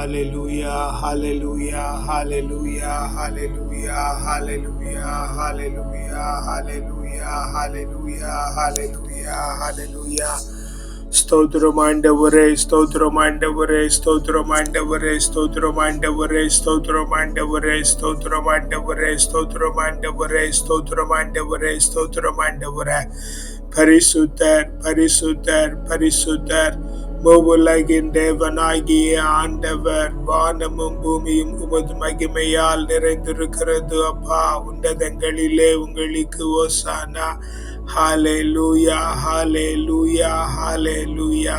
hallelujah, hallelujah, hallelujah, hallelujah, hallelujah, hallelujah, hallelujah, hallelujah, hallelujah, hallelujah. ஸ்தோத்திரம் ஆண்டவரே ஸ்தோத்திரம் ஆண்டவரே ஸ்தோத்திரம் ஆண்டவரே ஸ்தோத்திரம் ஆண்டவரே ஸ்தோத்திரம் ஆண்டவரே ஸ்தோத்திரம் ஆண்டவரே ஸ்தோத்திரம் ஆண்டவரே ஸ்தோத்திரம் ஆண்டவரே ஸ்தோத்திரம் ஆண்டவரே பரிசுத்தர் பரிசுத்தர் பரிசுத்தர் மூவுலகின் தேவனாகிய ஆண்டவர் வானமும் பூமியும் உமது மகிமையால் நிறைந்திருக்கிறது. அப்பா உன்னதங்களிலே உங்களுக்கு ஓசானா. ஹாலே லூயா ஹாலே லூயா ஹாலே லூயா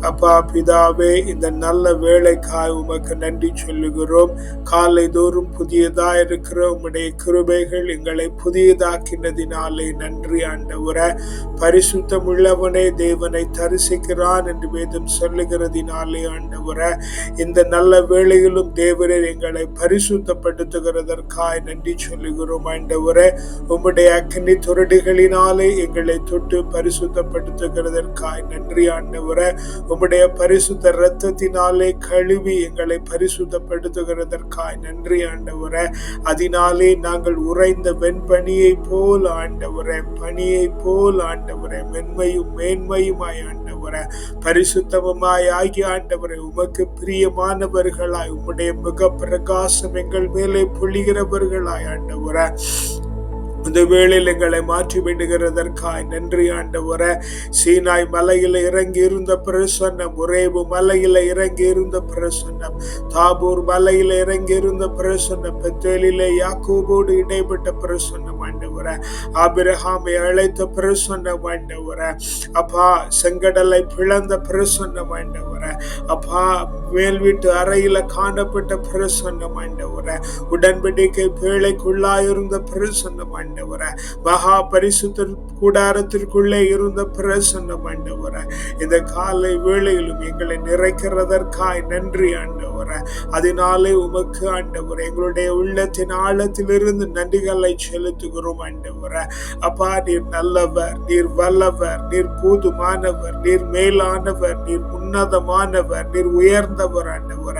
அப்பா பிதாவே இந்த நல்ல வேலைக்காய் உமக்கு நன்றி சொல்லுகிறோம். காலை தோறும் புதியதா இருக்கிற உம்முடைய கிருபைகள் எங்களை புதியதாக்கினதினாலே நன்றி ஆண்டவர. பரிசுத்தம் உள்ளவனே தேவனை தரிசிக்கிறான் என்று வேதம் சொல்லுகிறதினாலே ஆண்டவர. இந்த நல்ல வேளையிலும் தேவரர் எங்களை பரிசுத்தப்படுத்துகிறதற்காய் நன்றி சொல்லுகிறோம் ஆண்டவர. உம்முடைய அக்னி துரடிகளினாலே எங்களை தொட்டு பரிசுத்தப்படுத்துகிறதற்காய் நன்றி ஆண்டவர. உம்முடைய பரிசுத்த இரத்தத்தினாலே கழுவி எங்களை பரிசுத்தப்படுத்துகிறதற்காய் நன்றி ஆண்டவர. அதனாலே நாங்கள் உறைந்த வெண்பனியை போல் ஆண்டவர பனியை போல் ஆண்டவர மென்மையும் மேன்மையுமாய் ஆண்டவர. பரிசுத்தமுமாய் ஆகிய ஆண்டவரை உமக்கு பிரியமானவர்களாய் உம்முடைய முக பிரகாசம் எங்கள் மேலே பொழிகிறவர்களாய் ஆண்டவர. இந்த வேளையில் எங்களை மாற்றி விடுகிறதற்காய் நன்றி ஆண்டவர. சீனாய் மலையில் இறங்கி இருந்த பிரசன்னம் உரேபு மலையில் இறங்கி இருந்த பிரசன்னம் தாபூர் மலையில் இறங்கி இருந்த பிரசன்னம் பெத்தேலிலே யாக்கோபோடு இடைப்பட்ட பிரசன்னம். ஆண்டவர ஆபிரஹாமை அழைத்த பிரசன்னம் ஆண்டவர அப்பா செங்கடலை பிளந்த பிரசன்னம் ஆண்டவர அப்பா மேல் வீட்டு அறையில காணப்பட்ட பிரசன்னம் ஆண்டவர உடன்படிக்கை பேழைக்குள்ளாயிருந்த பிரசன்னம் ஆண்டவர மகா பரிசுத்த கூடாரத்திற்குள்ளே இருந்த பிரசன்னம் ஆண்டவர இந்த காலை வேளையிலும் எங்களை நிறைக்கிறதற்காய் நன்றி ஆண்டவர். அதனாலே உமக்கு ஆண்டவர் எங்களுடைய உள்ளத்தின் ஆழத்திலிருந்து நன்றிகளை செலுத்துகிறோம் ஆண்டவர. அப்பா நீர் நல்லவர் நீர் வல்லவர் நீர் போதுமானவர் நீர் மேலானவர் நீர் உன்னதமானவர் நீர் உயர்ந்தவர் ஆண்டவர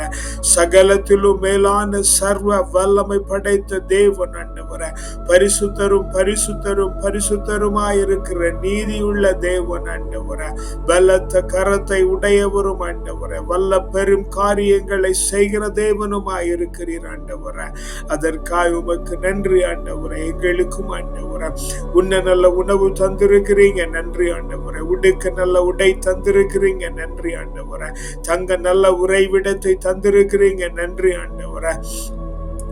சகலத்திலும் மேலான சர்வ வல்லமை படைத்த தேவன் ஆண்டவர பரிசுத்தரும் பரிசுத்தரும் பரிசுத்தருமாயிருக்கிற நீதியுள்ள தேவன் ஆண்டவர பலத்த கரத்தை உடையவரும் ஆண்டவர வல்ல பெரும் காரியங்களை செய்கிற தேவனுமாயிருக்கிறீர் ஆண்டவர அதற்காக உமக்கு நன்றி ஆண்டவர எங்களுக்கும் ஆண்டவர உன்ன நல்ல உணவு தந்திருக்கிறீங்க. நன்றி ஆண்டவர உடுக்க நல்ல உடை தந்திருக்கிறீங்க. நன்றி ஆண்டவர. தங்க நல்ல உறைவிடத்தை தந்திருக்கிறீங்க. நன்றி ஆண்டவர.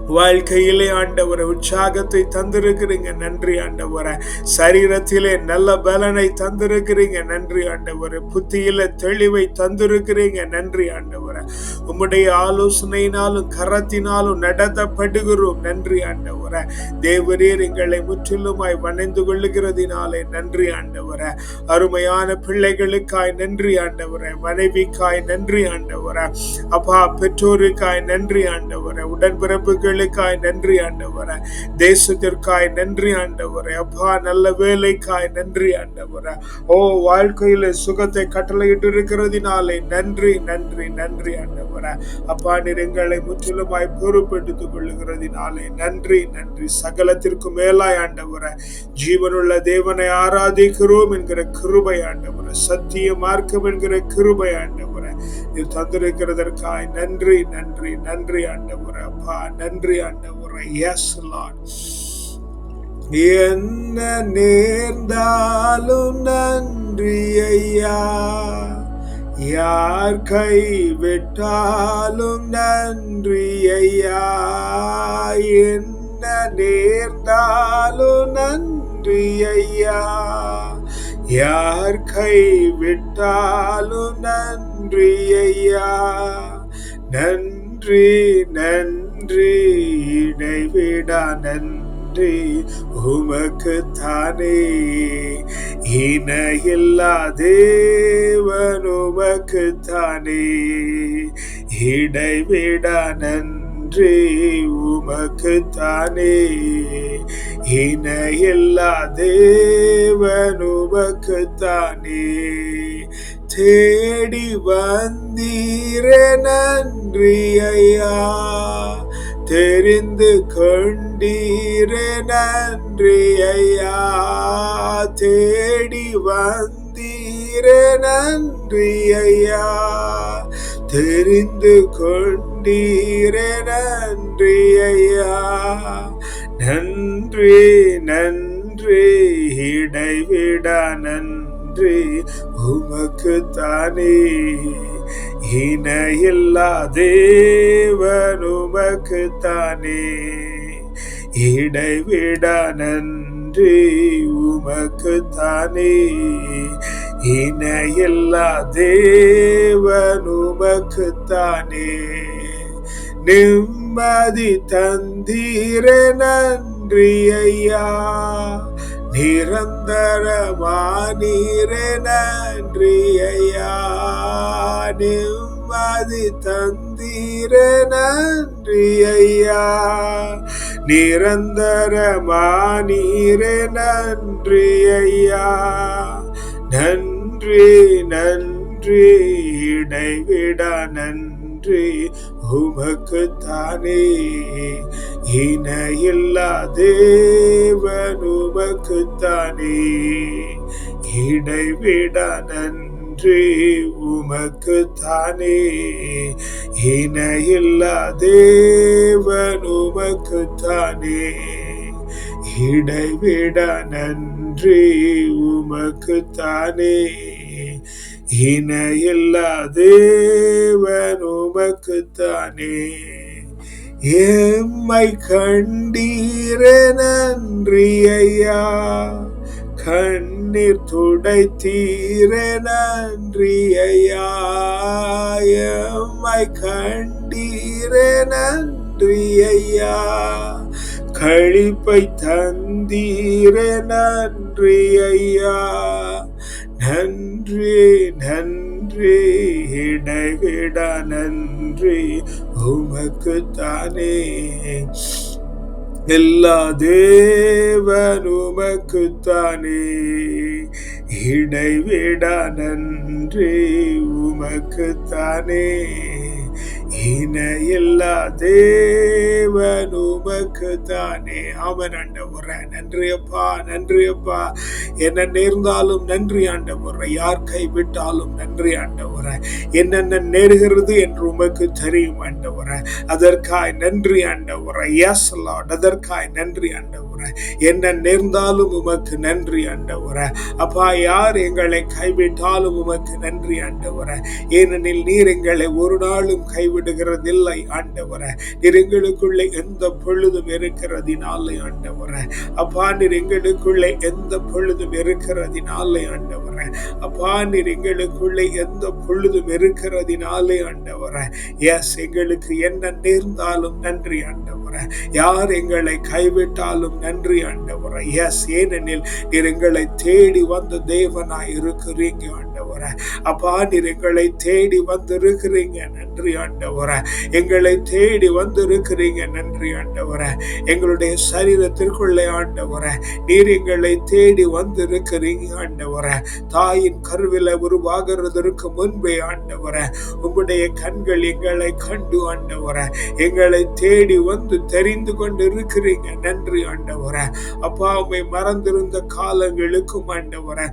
வாழ்க்கையிலே ஆண்டவர் உற்சாகத்தை தந்திருக்கிறீங்க. நன்றி ஆண்டவர. சரீரத்திலே நல்ல பலனை தந்திருக்கிறீங்க. நன்றி ஆண்டவர. புத்தியில தெளிவை தந்திருக்கிறீங்க. நன்றி ஆண்டவர. உம்முடைய ஆலோசனையினாலும் கரத்தினாலும் நடத்தப்படுகிறோம். நன்றி ஆண்டவர. தேவரீர் எங்களை முற்றிலுமாய் வணைந்து கொள்ளுகிறதினாலே நன்றி ஆண்டவர. அருமையான பிள்ளைகளுக்காய் நன்றி ஆண்டவர. மனைவிக்காய் நன்றி ஆண்டவர. அப்பா பெற்றோருக்காய் நன்றி ஆண்டவர. உடன்பிறப்புகள் வேலைக்காய் நன்றி ஆண்டவர. தேசத்திற்காய் நன்றி ஆண்டவர. அப்பா நல்ல வேலைக்காய் நன்றி ஆண்டவர. ஓ வாழ்க்கையில சுகத்தை கட்டளையிட்டு இருக்கிறதுனாலே நன்றி நன்றி நன்றி ஆண்டவர. அப்பா நீர் எங்களை முற்றிலுமாய் பொறுப்பெடுத்துக் கொள்ளுகிறதுனாலே நன்றி நன்றி. சகலத்திற்கு மேலாய் ஆண்டவர. ஜீவனுள்ள தேவனை ஆராதிக்கிறோம் என்கிற கிருபை ஆண்டவர. சத்திய மார்க்கம் என்கிற கிருபை ஆண்டவர. நீர் தந்திருக்கிறதற்காய் நன்றி நன்றி நன்றி ஆண்டவரை. அப்பா நன்றி ஆண்டவரை. எஸ் லார்ட் என்ன நேர்ந்தாலும் நன்றி ஐயா. யார் கைவிட்டாலும் நன்றி ஐயா. என்ன நேர்ந்தாலும் நன்றி ஐயா. யார் கைவிட்டாலும் நன்றி ஐயா. நன்றி நன்றி இடைவிடா நன்றி. உமக்கு தானே இணையில்லா தேவன் உமக்கு தானே இடைவிடா நன்றி உமக்கு தானே இணையில்லா தேவன் உமக்கு தேடி வந்தீரே நன்றி நன்றி ஐயா தெரிந்து கொண்டீரே நன்றி ஐயா தேடி வந்தீரே நன்றி ஐயா தெரிந்து கொண்டீரே நன்றி ஐயா நன்றி நன்றி இடைவிட நன்றி உமக்கு தானே. இணையில்லா தேவன் உமக்கு தானே. இடைவிட நன்றி உமக்கு தானே. இணையில்லா தேவன் உமக்கு தானே. நிம் நிம்மதி தந்தீரே நன்றி ஐயா. நிரந்தரமானீர நன்றி ஐயா. நிம்மதி தந்தீரே நன்றி ஐயா. நிரந்தரமானீர நன்றி ஐயா. நன்றி நன்றி இடைவிட நன்றி. உமக்கு தானே. இணையில்லா தேவன் உமக்குத்தானே இடைவிட நன்றி உமக்குத்தானே இணையில்லா தேவன் உமக்குத்தானே இடைவிட நன்றி உமக்குத்தானே இணையில்லா தேவன் உமக்கு தானே எம்மை கண்டீர நன்றி ஐயா கண்ணீர் துடைத்தீர நன்றி ஐயா எம்மை கண்டீர நன்றி ஐயா கழிப்பை தந்தீர நன்றி ஐயா நன்றி நன்றி இடைவிட நன்றி. உமக்கு தானே எல்லா தேவன் உமக்கு தானே இடைவிட நன்றி உமக்கு தானே இணையில்லா தேவன் உமக்கு தானே அவன் ஆண்டவர நன்றி அப்பா நன்றி அப்பா. என்ன நேர்ந்தாலும் நன்றி ஆண்டவர யார் கைவிட்டாலும் நன்றி ஆண்டவர. என்னென்ன நேர்கிறது என்று உமக்கு தெரியும் ஆண்டவர. அதற்காய் நன்றி ஆண்டவர. எஸ் லார்ட் அதற்காய் நன்றி ஆண்டவர. என்ன நேர்ந்தாலும் உமக்கு நன்றி ஆண்டவர. அப்பா யார் எங்களை கைவிட்டாலும் உமக்கு நன்றி ஆண்டவர. ஏனெனில் நீர் எங்களை ஒரு நாளும் இல்லை ஆண்டவர. நீர் எங்களுக்குள்ளே எந்த பொழுதும் இருக்கிறதினாலே ஆண்டவர. அப்பா நீர் எங்களுக்குள்ளே எந்த பொழுதும் இருக்கிறதினாலே ஆண்டவர. அப்பா நீர் எங்களுக்குள்ளே எந்த பொழுதும் இருக்கிறதினாலே ஆண்டவர. எஸ் எங்களுக்கு என்ன நேர்ந்தாலும் நன்றி ஆண்டவர. யார் எங்களை கைவிட்டாலும் நன்றி ஆண்டவர. எஸ் ஏனெனில் நீர் எங்களை தேடி வந்த தேவனாய் இருக்கிறீங்க ஆண்டவர. அப்பா நீர் எங்களை தேடி வந்திருக்கிறீங்க. நன்றி ஆண்டவர. எங்களை தேடி வந்திருக்கிறீங்க. நன்றி ஆண்டவர. எங்களுடைய சரீரத்திற்குள்ளே ஆண்டவர நீர் எங்களை தேடி வந்திருக்கிறீங்க ஆண்டவர. தாயின் கருவில உருவாகிறதற்கு முன்பே ஆண்டவர உங்களுடைய கண்கள் எங்களை கண்டு ஆண்டவர. எங்களை தேடி வந்து தெரிந்து கொண்டு இருக்கிறீங்க நன்றி ஆண்டவர. அப்பா உண்மை மறந்திருந்த காலங்களுக்கும் ஆண்டவர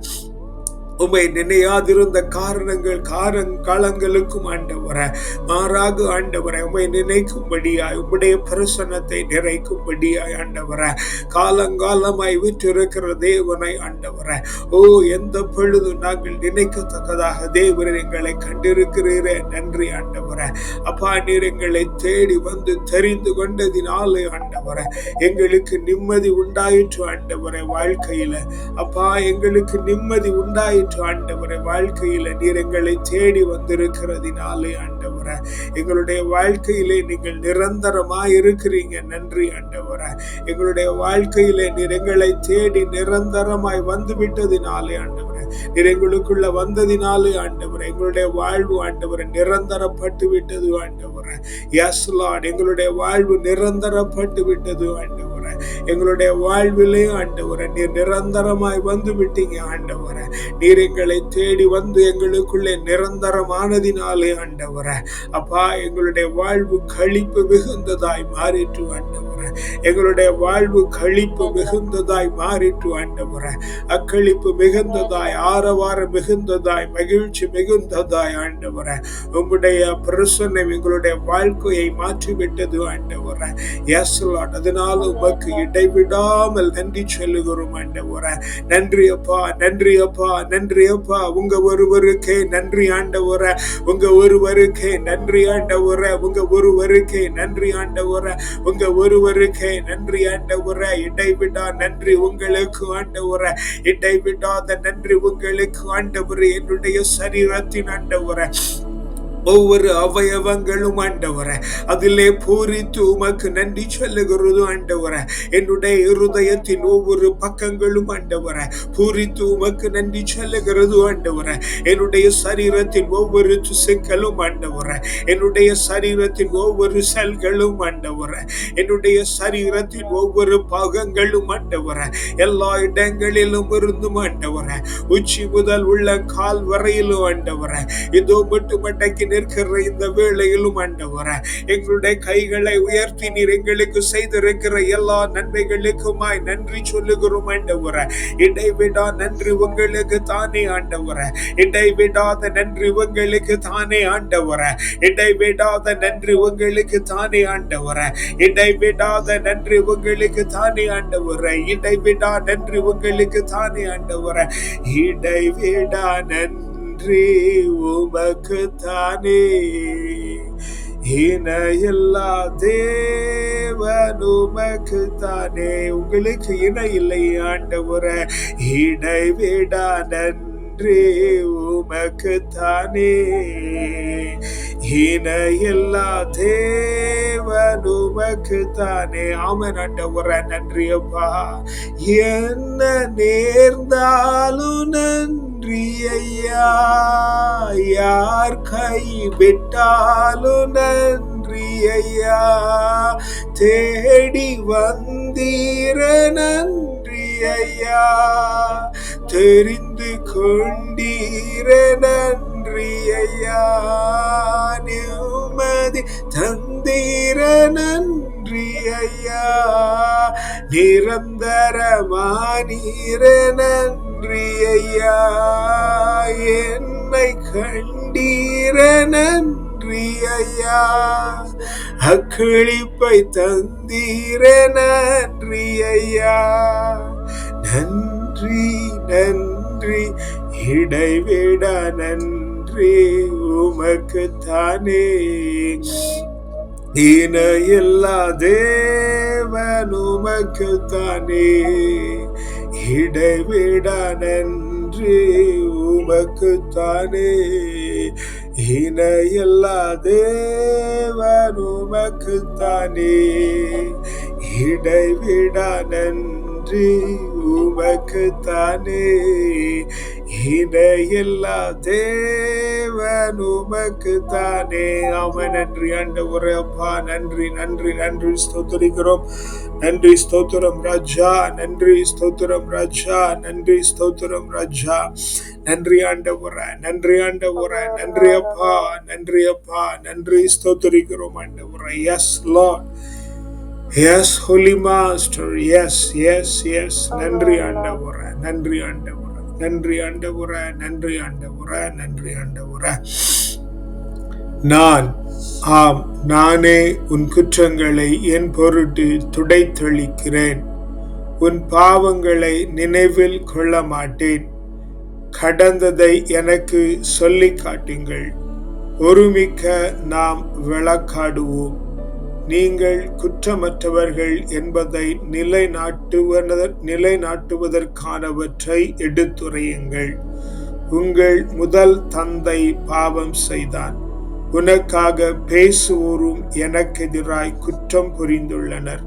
உம்மை நினையாதிருந்த காரணங்கள் காரங் காலங்களுக்கும் ஆண்டவர. மாறாக ஆண்டவர உமை நினைக்கும்படியாய் உம்முடைய பிரசனத்தை நிறைக்கும்படியாய் ஆண்டவர. காலங்காலமாய் விற்றிருக்கிற தேவனை ஆண்டவர. ஓ எந்த பொழுது நாங்கள் நினைக்கத்தக்கதாக தேவர் எங்களை கண்டிருக்கிறீரே. நன்றி ஆண்டவர. அப்பா நீர் எங்களை தேடி வந்து தெரிந்து கொண்டதினாலே ஆண்டவர எங்களுக்கு நிம்மதி உண்டாயிற்று ஆண்டவர வாழ்க்கையில. அப்பா எங்களுக்கு நிம்மதி உண்டாயிற்று ஆண்டவரை வாழ்க்கையில நீர் எங்களை தேடி வந்திருக்கிறதினாலே ஆண்டவர. எங்களுடைய வாழ்க்கையிலே நீங்கள் நிரந்தரமா இருக்கிறீங்க. நன்றி ஆண்டவர. எங்களுடைய வாழ்க்கையிலே நீர் எங்களை தேடி நிரந்தரமாய் வந்து விட்டதினாலே ஆண்டவர. நீர் எங்களுக்குள்ள வந்ததினாலே ஆண்டவரை. எங்களுடைய வாழ்வு ஆண்டவர் நிரந்தரப்பட்டு விட்டது ஆண்டவரை. எஸ் லார்ட் எங்களுடைய வாழ்வு நிரந்தரப்பட்டு விட்டது ஆண்டவர். ஆண்டவரை. எங்களுடைய வாழ்விலையும் ஆண்டவரை நீர் நிரந்தரமாய் வந்து விட்டீங்க ஆண்டவரை. நீர் எங்களை தேடி வந்து எங்களுக்குள்ளே நிரந்தரமானதினாலே ஆண்டவரை. அப்பா எங்களுடைய வாழ்வு கழிப்பு மிகுந்ததாய் மாறிற்று ஆண்டவரை. எங்களுடைய வாழ்வு கழிப்பு மிகுந்ததாய் மாறிற்று ஆண்டவரை. அக்களிப்பு மிகுந்ததாய் ஆரவார மிகுந்ததாய் மகிழ்ச்சி மிகுந்ததாய் ஆண்டவரை. உங்களுடைய பிரசன்னம் எங்களுடைய வாழ்க்கையை மாற்றிவிட்டது ஆண்டவரை. எஸ் அதனால உமக்கு இடைவிடாமல் நன்றி சொல்லுகிறோம் ஆண்டவரை. நன்றி அப்பா நன்றி அப்பா நன்றி அப்பா. உங்க ஒருவருக்கே நன்றி ஆண்டவர. உங்க ஒருவருக்கே நன்றி ஆண்டவர. உங்க ஒருவருக்கே நன்றி ஆண்டவர. உங்க ஒருவருக்கே நன்றி ஆண்டவர. இடைவிடா நன்றி உங்களுக்கு ஆண்டவர. இடைவிடாத நன்றி உங்களுக்கு ஆண்டவர. என்னுடைய சரீரத்தின் ஆண்டவர. ஒவ்வொரு அவயவங்களும் ஆண்டவர அதிலே பூரித்து உமக்கு நன்றி சொல்லுகிறது ஆண்டவர. என்னுடைய இருதயத்தின் ஒவ்வொரு பக்கங்களும் ஆண்டவர பூரித்து உமக்கு நன்றி சொல்லுகிறது ஆண்டவர. என்னுடைய சரீரத்தின் ஒவ்வொரு திசுக்களும் ஆண்டவர என்னுடைய சரீரத்தின் ஒவ்வொரு செல்களும் ஆண்டவர. என்னுடைய சரீரத்தின் ஒவ்வொரு பாகங்களும் ஆண்டவர எல்லா இடங்களிலும் இருந்தும் ஆண்டவர. உச்சி முதல் உள்ள கால் வரையிலும் ஆண்டவர. இதோ மட்டுமட்டக்கு நிற்கிற இந்த வேளையிலும் ஆண்டவர எங்களுடைய கைகளை உயர்த்தி நீர் எங்களுக்கு செய்திருக்கிற எல்லா நன்மைகளுக்குமாய் நன்றி சொல்லுகிறோம் ஆண்டவர. இடைவிடா நன்றி உங்களுக்கு தானே ஆண்டவர. இடைவிடாத நன்றி உங்களுக்கு தானே ஆண்டவர. இடைவிடாத நன்றி உங்களுக்கு தானே ஆண்டவர. இடைவிடாத நன்றி உங்களுக்கு தானே ஆண்டவர. இடைவிடா நன்றி உங்களுக்கு தானே ஆண்டவர. இடைவிடா நன்றி நன்றி உமக்கு தானே. இணையில்லா தேவன் உமக்கு தானே. உங்களுக்கு இணை இல்லை ஆண்டவர. இடைவிடா நன்றி உமக்கு தானே. இணையில்லா தேவன் உமக்கு தானே. ஆமன் ஆண்டவர நன்றியப்பா. என்ன நேர்ந்தாலும் நன்றி நன்றி ஐயா யார் கை விட்டாலும் நன்றி ஐயா தேடி வந்தீர நன்றி ஐயா தெரிந்து கொண்டீர நன்றி ஐயா நிம்மதி தந்தீர நன்றி ஐயா நிரந்தரமானீர நன்றி ஐயா என்னை கண்டீர நன்றி ஐயா அக்களிப்பை தந்தீர நன்றி ஐயா நன்றி நன்றி இடைவிட நன்றி உமக்கு தானே இன எல்லா தேவன் உமக்கு தானே இடைவிட நன்றி உமக்குத்தானே. இணையில்லா தேவன் உமக்கு இடைவிட நன்றி உமக்குத்தானே. இடையில்லா இணையில்லா தேவன் உமக்கு தானே. அவன் நன்றி ஆண்டவரே அப்பா. நன்றி நன்றி நன்றி. ஸ்தோத்தரிக்கிறோம். நன்றி ஸ்தோத்திரம் ராஜா. நன்றி ஸ்தோத்திரம் ராஜா. நன்றி ஸ்தோத்திரம் ராஜா. நன்றி ஆண்டவர நன்றி ஆண்டவர. நன்றி அப்பா நன்றி அப்பா. நன்றி ஸ்தோத்தரிக்கிறோம் ஆண்டவர. Yes lord yes holy master yes yes yes நன்றி ஆண்டவர நன்றி ஆண்டவர. நன்றி ஆண்டவர நன்றி ஆண்டவர நன்றி ஆண்டவர. நான் ஆம் நானே உன் குற்றங்களை என் பொருட்டு துடைத்தொழிக்கிறேன். உன் பாவங்களை நினைவில் கொள்ள மாட்டேன் கடந்ததை எனக்கு சொல்லி காட்டுங்கள் ஒருமிக்க நாம் விளக்காடுவோம். நீங்கள் குற்றமற்றவர்கள் என்பதை நிலைநாட்டுவதற் நிலைநாட்டுவதற்கானவற்றை எடுத்துரையுங்கள். உங்கள் முதல் தந்தை பாவம் செய்தான். உனக்காக பேசுவோரும் எனக்கெதிராய் குற்றம் புரிந்துள்ளனர்.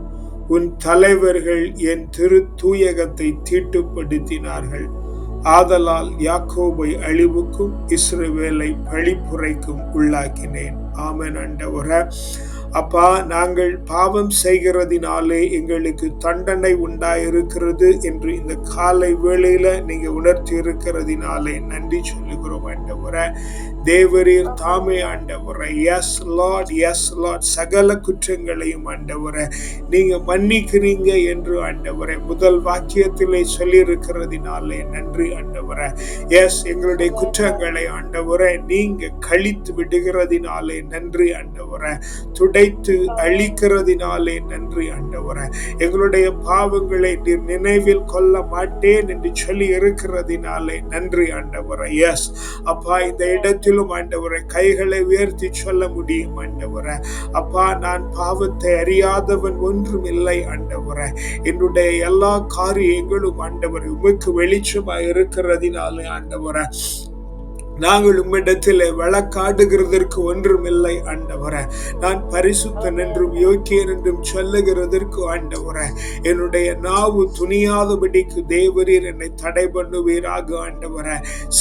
உன் தலைவர்கள் என் திரு தூயகத்தை தீட்டுப்படுத்தினார்கள். ஆதலால் யாக்கோபை அழிவுக்கும் இஸ்ரவேலை பழிப்புரைக்கும் உள்ளாக்கினேன். ஆமன் அண்டவர அப்பா நாங்கள் பாவம் செய்கிறதினாலே எங்களுக்கு தண்டனை உண்டாயிருக்கிறது என்று இந்த காலை வேளையில நீங்க உணர்த்தி இருக்கிறதினாலே நன்றி சொல்லுகிறோம் என்ற தேவரீர் தாமே ஆண்டவரை. எஸ் லார்ட் எஸ் லார்ட் சகல குற்றங்களையும் ஆண்டவரை. நீங்க மன்னிக்கிறீங்க என்று ஆண்டவரை. முதல் வாக்கியத்திலே சொல்லியிருக்கிறதுனாலே நன்றி ஆண்டவரை. எஸ் எங்களுடைய குற்றங்களை ஆண்டவரை நீங்க கழித்து விடுகிறதினாலே நன்றி ஆண்டவரை. துடைத்து அழிக்கிறதினாலே நன்றி ஆண்டவரை. எங்களுடைய பாவங்களை நீர் நினைவில் கொள்ள மாட்டேன் என்று சொல்லி இருக்கிறதினாலே நன்றி ஆண்டவரை. எஸ் அப்பா இந்த இடத்திலும் ஆண்டவரை கைகளை உயர்த்தி சொல்ல முடியும் ஆண்டவரை. அப்பா நான் பாவத்தை அறியாதவன் ஒன்றும் இல்லை ஆண்டவரை. என்னுடைய எல்லா காரியங்களும் ஆண்டவர் உமக்கு வெளிச்சமாக இருக்கிறதினாலே ஆண்டவரை. நாங்கள் உம்மிடத்தில் வழக்காடுகிறதற்கு ஒன்றுமில்லை ஆண்டவர. நான் பரிசுத்தன் என்றும் யோக்கியன் என்றும் சொல்லுகிறதற்கு ஆண்டவர என்னுடைய நாவு துணியாதபடிக்கு தேவரீர் என்னை தடை பண்ணுவீராக ஆண்டவர.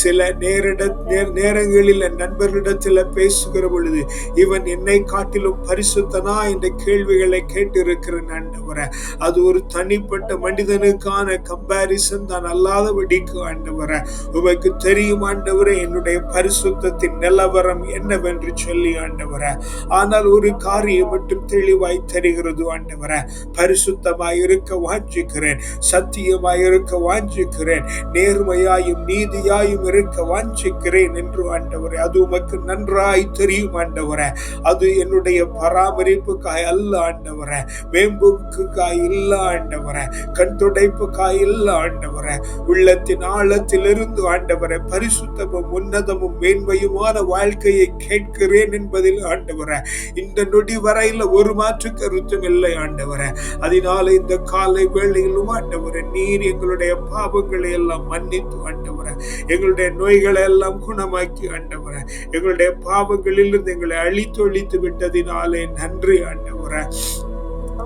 சில நேரிட நேரங்களில் என் நண்பர்களிடத்தில் பேசுகிற பொழுது இவன் என்னை காட்டிலும் பரிசுத்தனா என்ற கேள்விகளை கேட்டிருக்கிறேன் ஆண்டவர. அது ஒரு தனிப்பட்ட மனிதனுக்கான கம்பாரிசன் தான் அல்லாதபடிக்கு ஆண்டவர. உமக்கு தெரியும் ஆண்டவரே என்னுடைய என்னுடைய பரிசுத்தத்தின் நிலவரம் என்னவென்று சொல்லி ஆண்டவர. ஆனால் ஒரு காரியம் மட்டும் தெளிவாய் தருகிறது ஆண்டவர. பரிசுத்தமாய் இருக்க வாஞ்சிக்கிறேன் சத்தியமாய் இருக்க வாஞ்சிக்கிறேன் நேர்மையாயும் நீதியாயும் இருக்க வாஞ்சிக்கிறேன் என்று ஆண்டவரே. அது உமக்கு நன்றாய் தெரியும் ஆண்டவர. அது என்னுடைய பராமரிப்புக்காய் அல்ல ஆண்டவர. வேம்புக்காய் இல்ல ஆண்டவர. கண் துடைப்புக்காய் இல்ல ஆண்டவர. உள்ளத்தின் ஆழத்திலிருந்து ஆண்டவரை பரிசுத்தமும் உன்னதமும் மேன்மையுமான வாழ்க்கையை கேட்கிறேன் என்பதில் ஆண்டவர. இந்த நொடி வரையில் ஒரு மாற்று கருத்தும் இல்லை ஆண்டவர. அதனால இந்த காலை வேளையிலும் ஆண்டவர நீர் எங்களுடைய பாவங்களை எல்லாம் மன்னித்து ஆண்டவர. எங்களுடைய நோய்களை எல்லாம் குணமாக்கி ஆண்டவர. எங்களுடைய பாவங்களிலிருந்து எங்களை அழித்து ஒழித்து விட்டதினாலே நன்றி ஆண்டவர.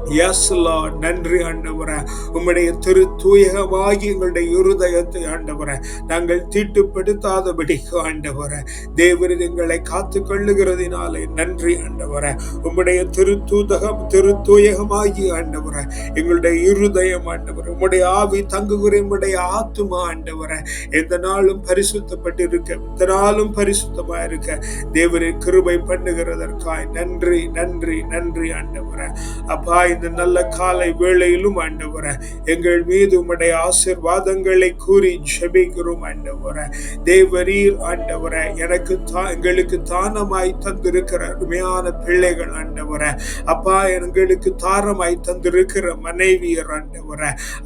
எஸ் நன்றி ஆண்டவர. உம்முடைய திரு தூயகமாகி எங்களுடைய இருதயத்தை ஆண்டவர. நாங்கள் தீட்டுப்படுத்தாதபடிக்கு ஆண்டவர. தேவர் எங்களை காத்து கொள்ளுகிறதினாலே நன்றி ஆண்டவர. உம்முடைய திரு தூதகம் திரு தூயகமாகி ஆண்டவர. எங்களுடைய இருதயம் ஆண்டவர. உம்முடைய ஆவி தங்குகிற உம்முடைய ஆத்துமா ஆண்டவர. எந்த நாளும் பரிசுத்தப்பட்டிருக்க எந்த நாளும் பரிசுத்தமா இருக்க தேவரின் கிருபை பண்ணுகிறதற்காய் நன்றி நன்றி நன்றி ஆண்டவர. அப்பா இந்த நல்ல காலை வேளையிலும் ஆண்டவர. எங்கள் மீது உம்முடைய ஆசிர்வாதங்களை கூறி ஜெபிக்கிறோம் ஆண்டவர. தேவரீர் ஆண்டவர எனக்கு எங்களுக்கு தானமாய் தந்திருக்கிற அருமையான பிள்ளைகள் ஆண்டவர. அப்பா எங்களுக்கு தாரமாய் தந்திருக்கிற மனைவியர் ஆண்டவர.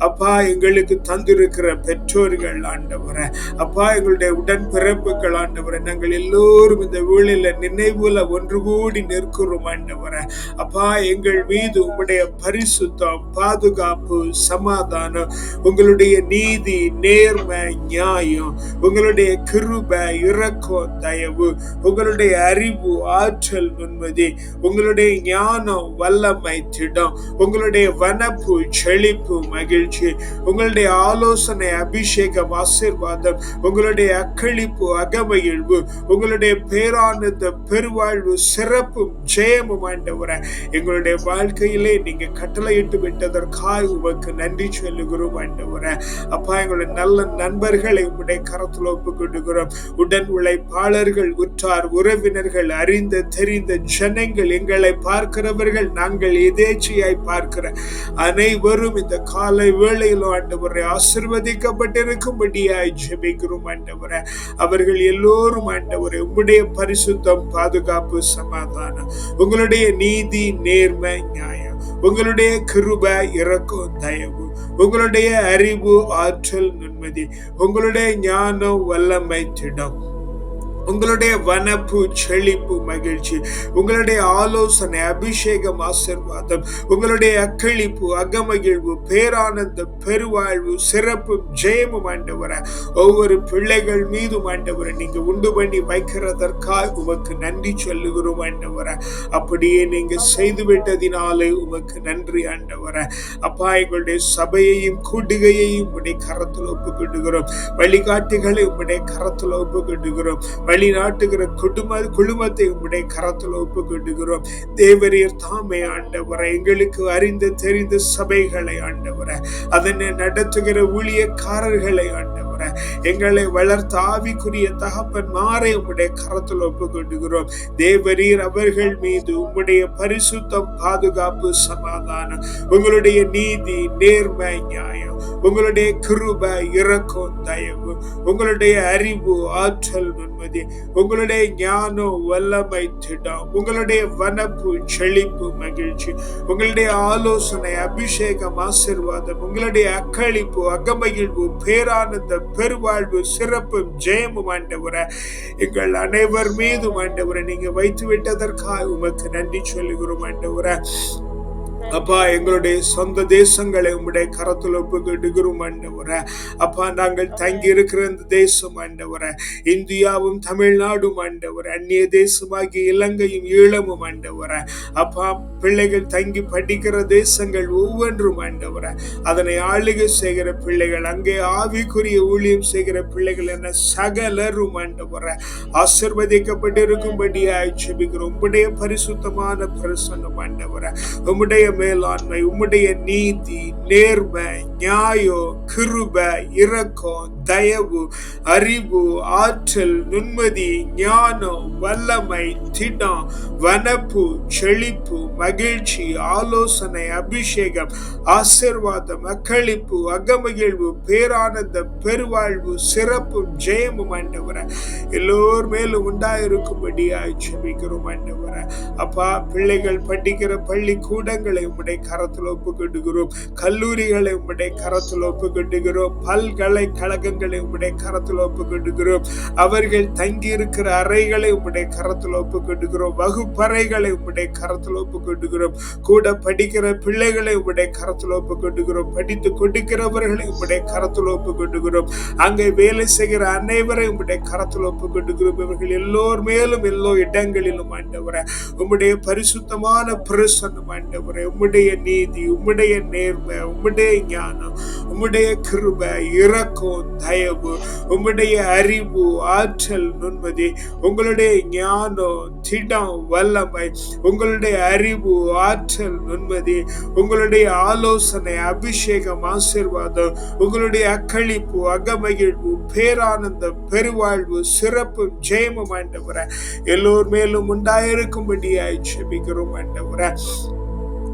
அப்பா எங்களுக்கு தந்திருக்கிற பெற்றோர்கள் ஆண்டவர. அப்பா எங்களுடைய உடன் பிறப்புகள் ஆண்டவர. நாங்கள் எல்லோரும் இந்த வேளையில நினைவுல ஒன்று கூடி நிற்கிறோம் ஆண்டவர. அப்பா எங்கள் மீது உங்களுடைய பரிசுத்தம் பாதுகாப்பு சமாதானம் உங்களுடைய நீதி நேர்மை நியாயம் உங்களுடைய கிருப இறக்கம் தயவு உங்களுடைய அறிவு ஆற்றல் நுண்மதி உங்களுடைய ஞானம் வல்லமை திடம் உங்களுடைய வனப்பு செழிப்பு மகிழ்ச்சி உங்களுடைய ஆலோசனை அபிஷேகம் ஆசிர்வாதம் உங்களுடைய அக்களிப்பு அகமகிழ்வு உங்களுடைய பேரானந்த பெருவாழ்வு சிறப்பும் ஜெயமும் ஆண்டவர. எங்களுடைய வாழ்க்கையிலே நீங்க கட்டளையிட்டு விட்டதற்காக உமக்கு நன்றி சொல்லுகிறோம் ஆண்டவர. அப்பா எங்களுடைய நல்ல நண்பர்களை உங்களுடைய கரத்தில் ஒப்புக்கொண்டுகிறோம் உடன் உழைப்பாளர்கள் உற்றார் உறவினர்கள் அறிந்த தெரிந்த ஜனங்கள் எங்களை பார்க்கிறவர்கள் நாங்கள் எதேச்சியாய் பார்க்கிற அனைவரும் இந்த காலை வேளையிலும் ஆண்டவரை ஆசிர்வதிக்கப்பட்டிருக்கும்படியாய் ஜெபிக்கிறோம் ஆண்டவரை. அவர்கள் எல்லோரும் ஆண்டவரை உங்களுடைய பரிசுத்தம் பாதுகாப்பு சமாதானம் உங்களுடைய நீதி நேர்மை நியாயம். உங்களுடைய கிருப இறக்கம் தயவு உங்களுடைய அறிவு ஆற்றல் நிம்மதி உங்களுடைய ஞானம் வல்லமை திடம். உங்களுடைய வனப்பு செழிப்பு மகிழ்ச்சி உங்களுடைய ஆலோசனை அபிஷேகம் ஆசிர்வாதம் உங்களுடைய அக்களிப்பு அகமகிழ்வு பேரானந்தம் பெருவாழ்வு சிறப்பும் ஜெயமும் ஆண்டவர. ஒவ்வொரு பிள்ளைகள் மீதும் ஆண்டவர நீங்க உண்டு பண்ணி வைக்கிறதற்காக உமக்கு நன்றி சொல்லுகிறோம் ஆண்டவர. அப்படியே நீங்க செய்து விட்டதினாலே உமக்கு நன்றி ஆண்டவர. அப்பா எங்களுடைய சபையையும் கூடுகையையும் உடைய கரத்தில் ஒப்புக்கொண்டுகிறோம் வழிகாட்டிகளை உடைய கரத்தில் ஒப்புக்கொண்டுகிறோம் வெளிநாட்டுகிற குடும்ப குழுமத்தை உடைய கரத்தில் ஒப்புக்கொண்டுகிறோம். தேவரீர் தாமே ஆண்டவரை எங்களுக்கு அறிந்த தெரிந்த சபைகளை ஆண்டவரை. அதனை நடத்துகிற ஊழியக்காரர்களை ஆண்டவர். எங்களை வளர்த்த ஆவிக்குரிய தகப்பன் மாறை உம்முடைய கரத்தில் ஒப்புக்கொண்டுகிறோம் தேவரீர் அவர்கள் மீது உம்முடைய பரிசுத்தம் பாதுகாப்பு சமாதானம் உங்களுடைய நீதி நேர்மை நியாயம் உங்களுடைய கிருப இறக்கம் தயவு உங்களுடைய அறிவு ஆற்றல் நன்மதி உங்களுடைய ஞானம் வல்லமை திடம் உங்களுடைய வனப்பு செழிப்பு மகிழ்ச்சி உங்களுடைய ஆலோசனை அபிஷேகம் ஆசிர்வாதம் உங்களுடைய அக்களிப்பு அகமகிழ்வு பேரானந்தம் பெருவாழ்வு சிறப்பும் ஜெயமும் ஆண்டவரை. எங்கள் அனைவர் மீதும் ஆண்டவரை நீங்க வைத்து விட்டதற்காக உமக்கு நன்றி சொல்லுகிறோம் ஆண்டவரை. அப்பா எங்களுடைய சொந்த தேசங்களை உம்முடைய கரத்தில் ஒப்புக்கிடுகிறோம் ஆண்டவரை. அப்பா நாங்கள் தங்கி இருக்கிற இந்த தேசம் ஆண்டவரை. இந்தியாவும் தமிழ்நாடும் ஆண்டவரை. அந்நிய தேசமாகிய இலங்கையும் ஈழமும் ஆண்டவரை. அப்பா பிள்ளைகள் தங்கி படிக்கிற தேசங்கள் ஒவ்வொன்றும் ஆண்டவரை. அதனை ஆளுகை செய்கிற பிள்ளைகள் அங்கே ஆவிக்குரிய ஊழியம் செய்கிற பிள்ளைகள் என சகலரும் ஆண்டவரை. ஆசிர்வதிக்கப்பட்டிருக்கும்படி ஆய்ச்சிபிக்கிறோம் உம்முடைய பரிசுத்தமான பிரசன்னம் ஆண்டவரை. உம்முடைய மேலாண்மை உம்முடைய நீதி நேர்மை நியாயம் கிருப இரக்கம் தயவு அறிவு ஆற்றல் நுண்மதி ஞானம் வல்லமை திடம் வனப்பு செழிப்பு மகிழ்ச்சி ஆலோசனை அபிஷேகம் ஆசிர்வாதம் அக்களிப்பு அகமகிழ்வு பேரானந்த பெருவாழ்வு சிறப்பும் ஜெயமும் ஆண்டவரை. எல்லோர் மேலும் உண்டாயிருக்கும்படியாய் ஜெபிக்கிறோம் ஆண்டவரை. அப்பா பிள்ளைகள் படிக்கிற பள்ளி கூடங்களை உம்முடைய கரத்தில் ஒப்புக்கொண்டுகிறோம். கல்லூரிகளை உம்முடைய கரத்தில் ஒப்புக்கொண்டுகிறோம். பல்கலைக்கழகங்களை உம்முடைய கரத்தில் ஒப்புக்கொண்டுகிறோம். அவர்கள் தங்கியிருக்கிற அறைகளை உம்முடைய கரத்தில் ஒப்புக்கொண்டுகிறோம். வகுப்பறைகளை உம்முடைய கரத்தில் ஒப்புக்கொண்டுகிறோம். கூட படிக்கிற பிள்ளைகளை உம்முடைய கரத்தில் ஒப்புக்கொண்டுகிறோம். படித்து கொடுக்கிறவர்களை உம்முடைய கரத்தில் ஒப்புக்கொண்டுகிறோம். அங்கே வேலை செய்கிற அனைவரை உம்முடைய கரத்தில் ஒப்புக்கொண்டுகிறோம். இவர்கள் எல்லோர் மேலும் எல்லோ இடங்களிலும் ஆண்டவரை. உம்முடைய பரிசுத்தமான பிரசன்னம் ஆண்டவரை. உம்முடைய நீதி உம்முடைய நேர்மை உம்முடைய ஞானம் உம்முடைய கிருபை இறக்கம் தயவு உம்முடைய அறிவு ஆற்றல் நுண்மதி உங்களுடைய ஞானம் திடம் வல்லமை உங்களுடைய அறிவு ஆற்றல் நுண்மதி உங்களுடைய ஆலோசனை அபிஷேகம் ஆசிர்வாதம் உங்களுடைய அக்களிப்பு அகமகிழ்வு பேரானந்தம் பெருவாழ்வு சிறப்பு ஜெயமும் ஆண்டவரை. எல்லோர் மேலும் உண்டாயிருக்கும்படியாய் செபிக்கிறோம் ஆண்டவரை.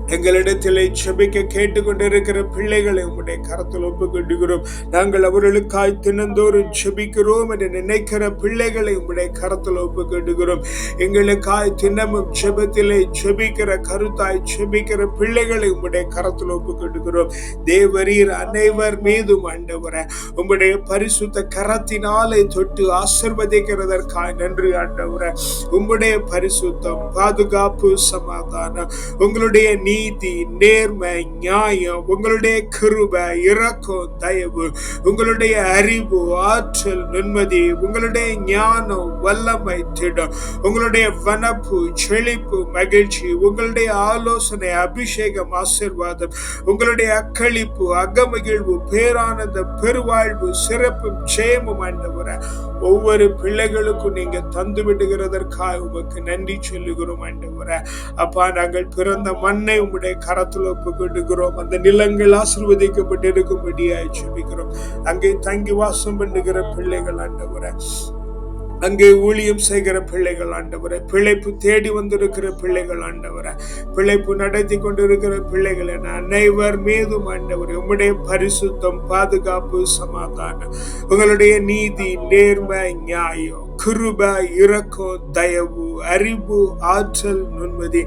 எங்களிடத்திலே செபிக்க கேட்டுக்கொண்டிருக்கிற பிள்ளைகளை உங்களுடைய கரத்தில் ஒப்புக்கொண்டுகிறோம் நாங்கள் அவர்களுக்காய் தினந்தோறும் செபிக்கிறோம் என்று நினைக்கிற பிள்ளைகளை உங்களுடைய கரத்தில் ஒப்புக்கொண்டுகிறோம் எங்களுக்காய் தினமும் செபத்திலே செபிக்கிற கருத்தாய் செபிக்கிற பிள்ளைகளை உங்களுடைய கரத்தில் ஒப்புக்கொண்டுகிறோம் தேவரீர் அனைவர் மீதும் ஆண்டவரை உங்களுடைய பரிசுத்த கரத்தினாலே தொட்டு ஆசிர்வதிக்கிறதற்காய் நன்றி ஆண்டவரை. உங்களுடைய பரிசுத்தம் பாதுகாப்பு சமாதானம் உங்களுடைய நீதி நேர்மை நியாயம் உங்களுடைய கிருபை இறக்கம் தயவு உங்களுடைய அறிவு ஆற்றல் நுண்மதி உங்களுடைய ஞானம் வல்லமை திடம் உங்களுடைய வனப்பு செழிப்பு மகிழ்ச்சி உங்களுடைய ஆலோசனை அபிஷேகம் ஆசிர்வாதம் உங்களுடைய அக்களிப்பு அகமகிழ்வு பேரானந்த பெருவாழ்வு சிறப்பும் ஜெயமும் ஆண்டவரை. ஒவ்வொரு பிள்ளைகளுக்கும் நீங்க தந்து விடுகிறதற்காக உமக்கு நன்றி சொல்லுகிறோம் ஆண்டவரை. அப்பா நாங்கள் பிறந்த மண்ணை உம்முடைய கரத்தில் ஒப்புக்கொண்டுகிறோம் அந்த நிலங்கள் ஆசிர்வதிக்கப்பட்டு இருக்கும்படியாய் ஜெபிக்கிறோம். அங்கே தங்கி வாசம் பண்ணுகிற பிள்ளைகள் ஆண்டவரை. அங்கே ஊழியம் செய்கிற பிள்ளைகள் ஆண்டவரை. பிழைப்பு தேடி வந்திருக்கிற பிள்ளைகள் ஆண்டவரை. பிழைப்பு நடத்தி கொண்டிருக்கிற பிள்ளைகள் என அனைவர் மீதும் ஆண்டவர். உம்முடைய பரிசுத்தம் பாதுகாப்பு சமாதானம் உங்களுடைய நீதி நேர்மை நியாயம். கிருப இரக்கம் தயவு அறிவு ஆற்றல் நுண்மதி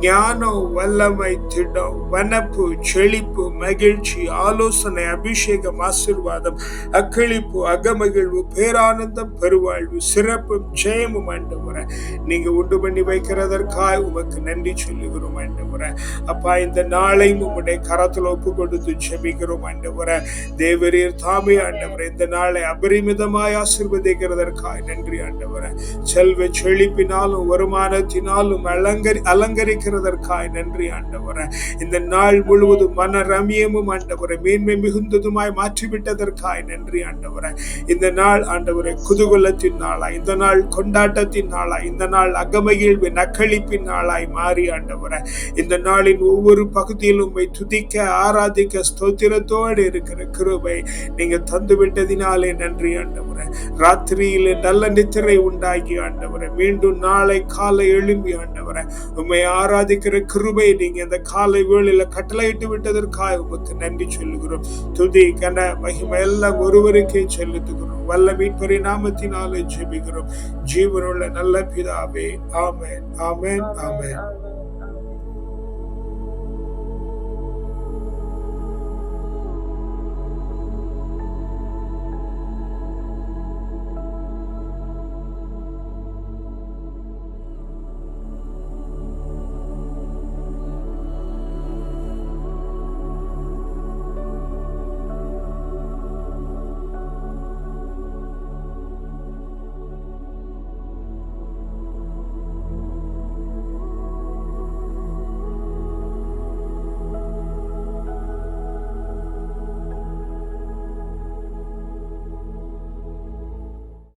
ஞானம் வல்லமை திடம் வனப்பு செழிப்பு மகிழ்ச்சி ஆலோசனை அபிஷேகம் ஆசிர்வாதம் அக்களிப்பு அகமகிழ்வு பேரானந்தம் பெருவாழ்வு சிறப்பும் ஜெயமும் முறை நீங்க உண்டு பண்ணி வைக்கிறதற்காக உமக்கு நன்றி சொல்லுகிறோம் முறை அப்பா இந்த நாளையும் உம்முடைய கரத்தில் ஒப்பு கொடுத்து ஜெபிக்கிறோம் முறை தேவரீர் தாமே ஆண்டவரை இந்த நாளை அபரிமிதமாய் ஆசிர்வதிக்கிறதற்காக நன்றி ஆண்டவரை செல்வ செழிப்பினாலும் வருமானத்தினாலும் அலங்கரி அலங்கரிக்கிறதற்காய் நன்றி ஆண்டவரே. இந்த நாள் முழுவதும் மன ரமியமும் ஆண்டவரை மேன்மை மிகுந்ததுமாய் மாற்றிவிட்டதற்காய் நன்றி ஆண்டவரே. இந்த நாள் ஆண்டவரை குதூகலத்தின் நாளாய் இந்த நாள் கொண்டாட்டத்தின் நாளாய் இந்த நாள் அகமகிழ்வு நக்களிப்பின் நாளாய் மாறி ஆண்டவரே. இந்த நாளின் ஒவ்வொரு பகுதியிலும் உண்மை துதிக்க ஆராதிக்க ஸ்தோத்திரத்தோடு இருக்கிற கிருபை நீங்க தந்து விட்டதினாலே நன்றி ஆண்டவரே. ராத்திரியிலே நல்ல நித்திரை உண்டாக்கி ஆண்டவரை மீண்டும் நாளை காலை எழும்பி ஆண்டவரை உண்மை ஆராதிக்கிற கிருபை நீங்க இந்த காலை வேளையில கட்டளையிட்டு விட்டதற்காக உமக்கு நன்றி சொல்லுகிறோம். துதி கன மகிமை எல்லாம் ஒருவருக்கே செலுத்துகிறோம். வல்ல மீட்பரை நாமத்தினாலே ஜெபிக்கிறோம். ஜீவனுள்ள நல்ல பிதாவே ஆமேன் ஆமேன் ஆமேன்.